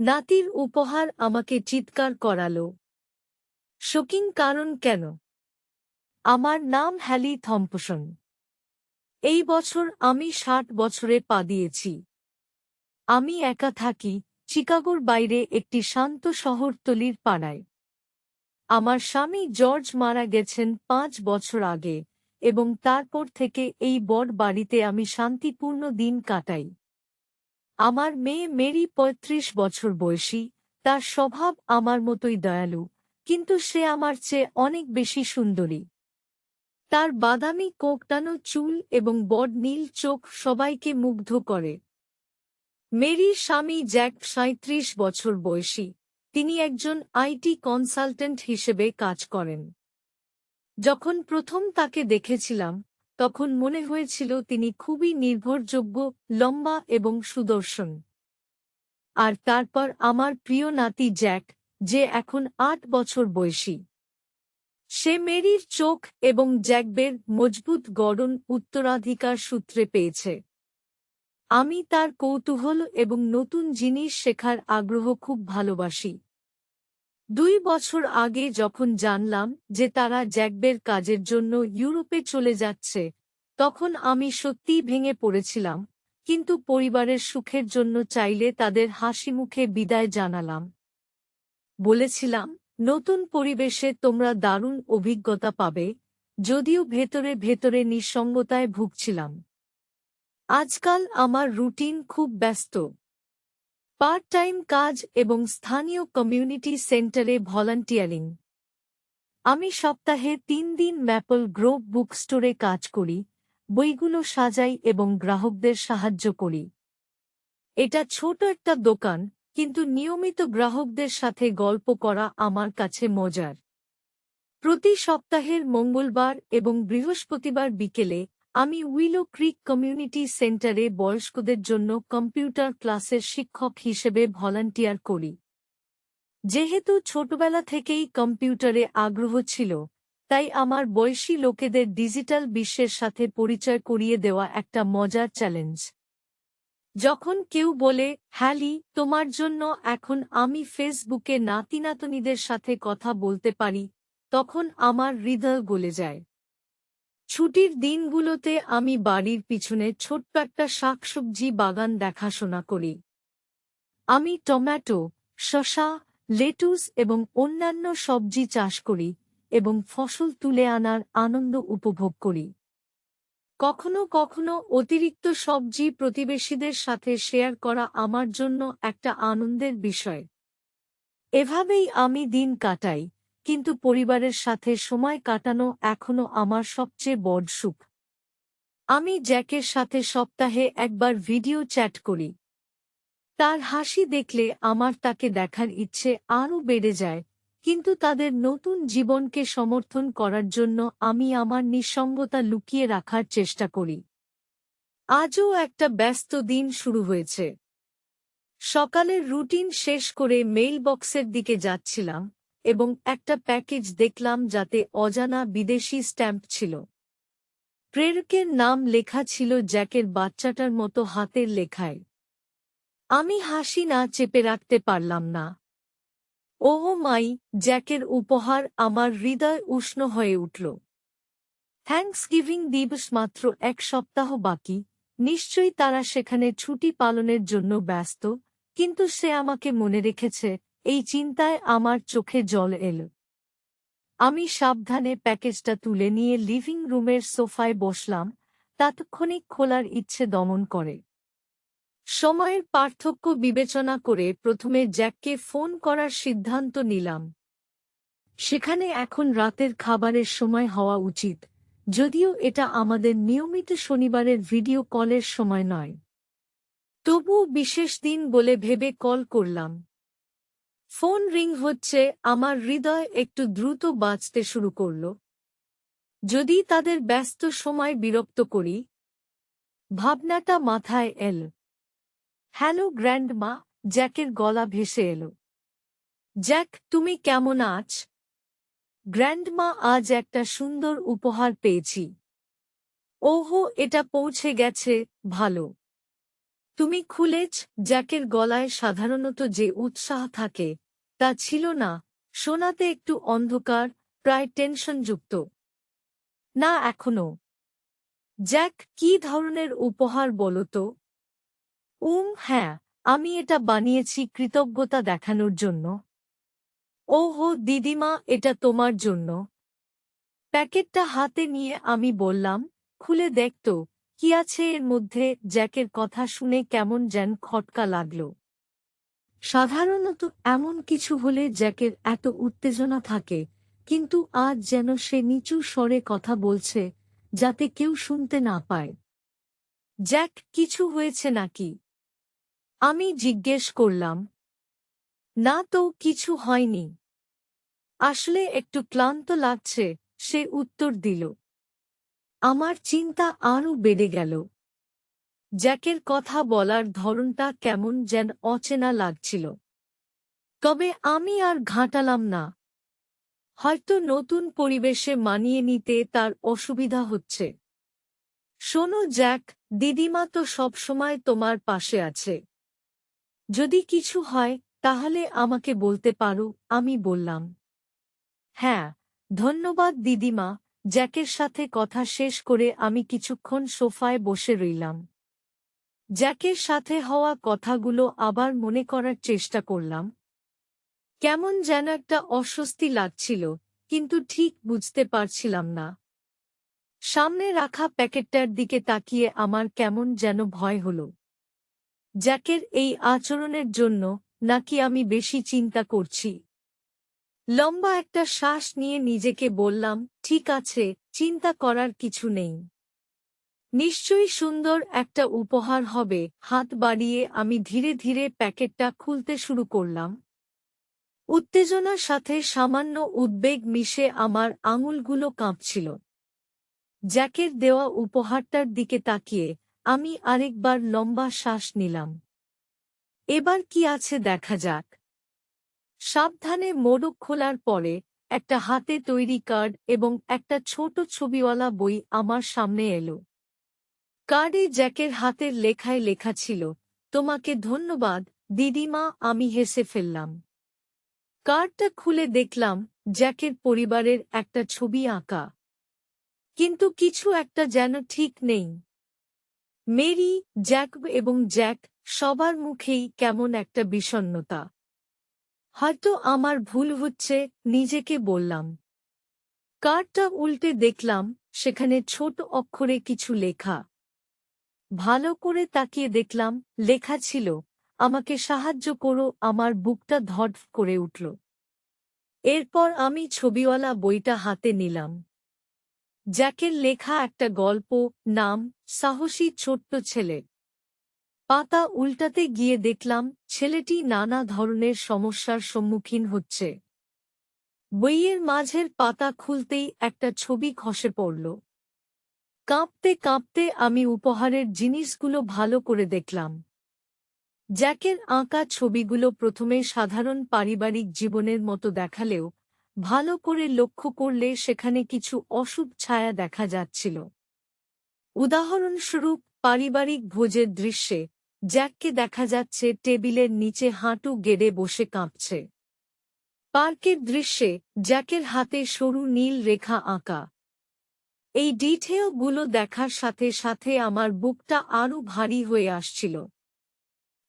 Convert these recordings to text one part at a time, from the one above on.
নাতির উপহার আমাকে চিৎকার করালো। শোকিং কারণ কেন? আমার নাম হ্যালি থম্পসন। এই বছর আমি ষাট বছরে পা দিয়েছি। আমি একা থাকি চিকাগোর বাইরে একটি শান্ত শহরতলির পাড়ায়। আমার স্বামী জর্জ মারা গেছেন পাঁচ বছর আগে এবং তারপর থেকে এই বড় বাড়িতে আমি শান্তিপূর্ণ দিন কাটাই। আমার মেয়ে মেরি পঁয়ত্রিশ বছর বয়সী, তার স্বভাব আমার মতোই দয়ালু, কিন্তু সে আমার চেয়ে অনেক বেশি সুন্দরী। তার বাদামি কোকটানো চুল এবং বড নীল চোখ সবাইকে মুগ্ধ করে। মেরির স্বামী জ্যাক সাঁত্রিশ বছর বয়সী, তিনি একজন আইটি কনসালটেন্ট হিসেবে কাজ করেন। যখন প্রথম তাকে দেখেছিলাম তখন মনে হয়েছিল তিনি খুবই নির্ভরযোগ্য, লম্বা এবং সুদর্শন। আর তারপর আমার প্রিয় নাতি জ্যাক, যে এখন আট বছর বয়সী। সে মেরির চোখ এবং জ্যাকবের মজবুত গড়ন উত্তরাধিকার সূত্রে পেয়েছে। আমি তার কৌতূহল এবং নতুন জিনিস শেখার আগ্রহ খুব ভালোবাসি। দুই বছর আগে যখন জানলাম যে তারা জ্যাকবের কাজের জন্য ইউরোপে চলে যাচ্ছে, তখন আমি সত্যিই ভেঙে পড়েছিলাম, কিন্তু পরিবারের সুখের জন্য চাইলে তাদের হাসি মুখে বিদায় জানালাম। বলেছিলাম, নতুন পরিবেশে তোমরা দারুণ অভিজ্ঞতা পাবে, যদিও ভেতরে ভেতরে নিঃসঙ্গতায় ভুগছিলাম। আজকাল আমার রুটিন খুব ব্যস্ত। পার্ট টাইম কাজ এবং স্থানীয় কমিউনিটি সেন্টারে ভলান্টিয়ারিং। আমি সপ্তাহে তিন দিন ম্যাপল গ্রোভ বুক স্টোরে কাজ করি, বইগুলো সাজাই এবং গ্রাহকদের সাহায্য করি। এটা ছোট একটা দোকান, কিন্তু নিয়মিত গ্রাহকদের সাথে গল্প করা আমার কাছে মজার। প্রতি সপ্তাহের মঙ্গলবার এবং বৃহস্পতিবার বিকেলে আমি উইলো ক্রিক কমিউনিটি সেন্টারে বয়স্কদের জন্য কম্পিউটার ক্লাসের শিক্ষক হিসেবে ভলান্টিয়ার করি। যেহেতু ছোটবেলা থেকেই কম্পিউটারে আগ্রহ ছিল, তাই আমার বয়সী লোকেদের ডিজিটাল বিশ্বের সাথে পরিচয় করিয়ে দেওয়া একটা মজার চ্যালেঞ্জ। যখন কেউ বলে, হ্যালি, তোমার জন্য এখন আমি ফেসবুকে নাতিনাতনিদের সাথে কথা বলতে পারি, তখন আমার হৃদয় গলে যায়। ছুটির দিনগুলোতে আমি বাড়ির পিছনে ছোট্ট একটা শাকসবজি বাগান দেখাশোনা করি। আমি টমেটো শশা লেটুস এবং অন্যান্য সবজি চাষ করি এবং ফসল তুলে আনার আনন্দ উপভোগ করি। কখনো কখনো অতিরিক্ত সবজি প্রতিবেশীদের সাথে শেয়ার করা আমার জন্য একটা আনন্দের বিষয়। এভাবেই আমি দিন কাটাই। কিন্তু পরিবারের সাথে সময় কাটানো এখনও আমার সবচেয়ে বড় সুখ। আমি জ্যাকের সাথে সপ্তাহে একবার ভিডিও চ্যাট করি। তার হাসি দেখলে আমার তাকে দেখার ইচ্ছে আরও বেড়ে যায়, কিন্তু তাদের নতুন জীবনকে সমর্থন করার জন্য আমি আমার নিঃসঙ্গতা লুকিয়ে রাখার চেষ্টা করি। আজও একটা ব্যস্ত দিন শুরু হয়েছে। সকালের রুটিন শেষ করে মেইলবক্সের দিকে যাচ্ছিলাম। এবং একটা প্যাকেজ দেখলাম যাতে অজানা বিদেশি স্ট্যাম্প ছিল। প্রেরকের নাম লেখা ছিল জ্যাকের বাচ্চাটার মতো হাতের লেখায়। আমি হাসি না চেপে রাখতে পারলাম না। ও মাই, জ্যাকের উপহার আমার হৃদয় উষ্ণ হয়ে উঠল। থ্যাংকস গিভিং দিবস মাত্র এক সপ্তাহ বাকি, নিশ্চয়ই তারা সেখানে ছুটি পালনের জন্য ব্যস্ত, কিন্তু সে আমাকে মনে রেখেছে এই চিন্তায় আমার চোখে জল এল। আমি সাবধানে প্যাকেজটা তুলে নিয়ে লিভিং রুমের সোফায় বসলাম, তাৎক্ষণিক খোলার ইচ্ছে দমন করে। সময়ের পার্থক্য বিবেচনা করে প্রথমে জ্যাককে ফোন করার সিদ্ধান্ত নিলাম। সেখানে এখন রাতের খাবারের সময় হওয়া উচিত, যদিও এটা আমাদের নিয়মিত শনিবারের ভিডিও কলের সময় নয়। তবুও বিশেষ দিন বলে ভেবে কল করলাম। ফোন রিং হচ্ছে আমার হৃদয় একটু দ্রুত বাঁচতে শুরু করল। যদি তাদের ব্যস্ত সময় বিরক্ত করি। ভাবনাটা মাথায় এল। হ্যালো গ্র্যান্ড মা জ্যাকের গলা ভেসে এলো। জ্যাক, তুমি কেমন আছ? গ্র্যান্ডমা, আজ একটা সুন্দর উপহার পেয়েছি। ওহো, এটা পৌঁছে গেছে, ভালো। তুমি খুলেছ, জ্যাকের গলায় সাধারণত যে উৎসাহ থাকে, তা ছিল না শোনাতে একটু অন্ধকার, প্রায় টেনশনযুক্ত। না, এখনও। জ্যাক, কি ধরনের উপহার বলতো উম হ্যাঁ আমি এটা বানিয়েছি কৃতজ্ঞতা দেখানোর জন্য। ওহো, দিদিমা, এটা তোমার জন্য। প্যাকেটটা হাতে নিয়ে আমি বললাম, খুলে দেখতো কি আছে এর মধ্যে জ্যাকের কথা শুনে কেমন যেন খটকা লাগল। সাধারণত এমন কিছু হলে জ্যাকের এত উত্তেজনা থাকে, কিন্তু আজ যেন সে নিচু স্বরে কথা বলছে, যাতে কেউ শুনতে না পায়। জ্যাক, কিছু হয়েছে নাকি? আমি জিজ্ঞেস করলাম। না তো, কিছু হয়নি। আসলে একটু ক্লান্ত লাগছে, সে উত্তর দিল। আমার চিন্তা আরও বেড়ে গেল। জ্যাকের কথা বলার ধরনটা কেমন যেন অচেনা লাগছিল। তবে আমি আর ঘাঁটালাম না। হয়তো নতুন পরিবেশে মানিয়ে নিতে তার অসুবিধা হচ্ছে। শোনো জ্যাক, দিদিমা তো সবসময় তোমার পাশে আছে। যদি কিছু হয়, তাহলে আমাকে বলতে পারো, আমি বললাম। হ্যাঁ ধন্যবাদ দিদিমা জ্যাকের সাথে কথা শেষ করে আমি কিছুক্ষণ সোফায় বসে রইলাম। জ্যাকের সাথে হওয়া কথাগুলো আবার মনে করার চেষ্টা করলাম। কেমন যেন একটা অস্বস্তি লাগছিল, কিন্তু ঠিক বুঝতে পারছিলাম না। সামনে রাখা প্যাকেটটার দিকে তাকিয়ে আমার কেমন যেন ভয় হল। জ্যাকের এই আচরণের জন্য নাকি আমি বেশি চিন্তা করছি? লম্বা একটা শ্বাস নিয়ে নিজেকে বললাম, ঠিক আছে, চিন্তা করার কিছু নেই। নিশ্চয়ই সুন্দর একটা উপহার হবে। হাত বাড়িয়ে আমি ধীরে ধীরে প্যাকেটটা খুলতে শুরু করলাম। উত্তেজনার সাথে সামান্য উদ্বেগ মিশে আমার আঙুলগুলো কাঁপছিল। জ্যাকের দেওয়া উপহারটার দিকে তাকিয়ে আমি আরেকবার লম্বা শ্বাস নিলাম। এবার কি আছে দেখা যাক। সাবধানে মোড়ক খোলার পরে একটা হাতে তৈরি কার্ড এবং একটা ছোট ছবিওয়ালা বই আমার সামনে এলো। কার্ডে জ্যাকের হাতের লেখায় লেখা ছিল, তোমাকে ধন্যবাদ, দিদিমা, আমি হেসে ফেললাম। কার্ডটা খুলে দেখলাম জ্যাকের পরিবারের একটা ছবি আঁকা। কিন্তু কিছু একটা যেন ঠিক নেই। মেরি, জ্যাক এবং জ্যাক সবার মুখেই কেমন একটা বিষণ্নতা হয়তো আমার ভুল হচ্ছে, নিজেকে বললাম। কার্ডটা উল্টে দেখলাম, সেখানে ছোট অক্ষরে কিছু লেখা। ভালো করে তাকিয়ে দেখলাম, লেখা ছিল, আমাকে সাহায্য করো, আমার বুকটা ধড করে উঠল। এরপর আমি ছবিওয়ালা বইটা হাতে নিলাম। জ্যাকের লেখা একটা গল্প, নাম, সাহসী ছোট্ট ছেলে। পাতা উল্টাতে গিয়ে দেখলাম ছেলেটি নানা ধরনের সমস্যার সম্মুখীন হচ্ছে। বইয়ের মাঝের পাতা খুলতেই একটা ছবি খসে পড়ল। কাঁপতে কাঁপতে আমি উপহারের জিনিসগুলো ভালো করে দেখলাম। জ্যাকের আঁকা ছবিগুলো প্রথমে সাধারণ পারিবারিক জীবনের মতো দেখালেও ভালো করে লক্ষ্য করলে সেখানে কিছু অশুভ ছায়া দেখা যাচ্ছিল। উদাহরণস্বরূপ পারিবারিক ভোজের দৃশ্যে জ্যাককে দেখা যাচ্ছে টেবিলের নিচে হাঁটু গেড়ে বসে কাঁপছে। পার্কের দৃশ্যে জ্যাকের হাতে সরু নীল রেখা আঁকা। এই ডিটেলগুলো দেখার সাথে সাথে আমার বুকটা আরও ভারী হয়ে আসছিল।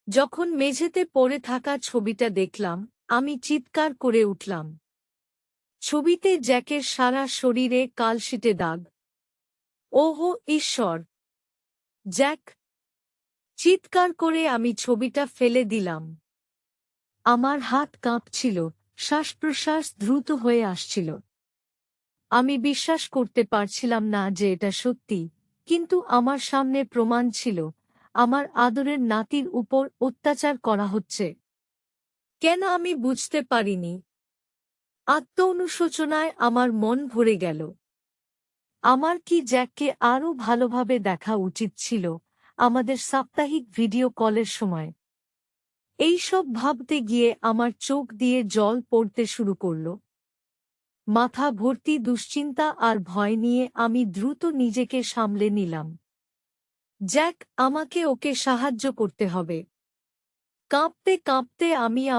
যখন মেঝেতে পড়ে থাকা ছবিটা দেখলাম, আমি চিৎকার করে উঠলাম। ছবিতে জ্যাকের সারা শরীরে কালশিটে দাগ। ওহো, ঈশ্বর! জ্যাক চিৎকার করে আমি ছবিটা ফেলে দিলাম। আমার হাত কাঁপছিল শ্বাস প্রশ্বাস দ্রুত হয়ে আসছিল। আমি বিশ্বাস করতে পারছিলাম না যে এটা সত্যি, কিন্তু আমার সামনে প্রমাণ ছিল, আমার আদরের নাতির উপর অত্যাচার করা হচ্ছে। কেন আমি বুঝতে পারিনি? আত্ম অনুশোচনায় আমার মন ভরে গেল। আমার কি জ্যাককে আরও ভালোভাবে দেখা উচিত ছিল? আমাদের সাপ্তাহিক ভিডিও কলের সময়। এই সব ভাবতে গিয়ে আমার চোখ দিয়ে জল পড়তে শুরু করল। মাথা ভর্তি দুশ্চিন্তা আর ভয় নিয়ে আমি দ্রুত নিজেকে সামলে নিলাম। জ্যাক, আমাকে ওকে সাহায্য করতে হবে। কাঁপতে কাঁপতে আমি আমার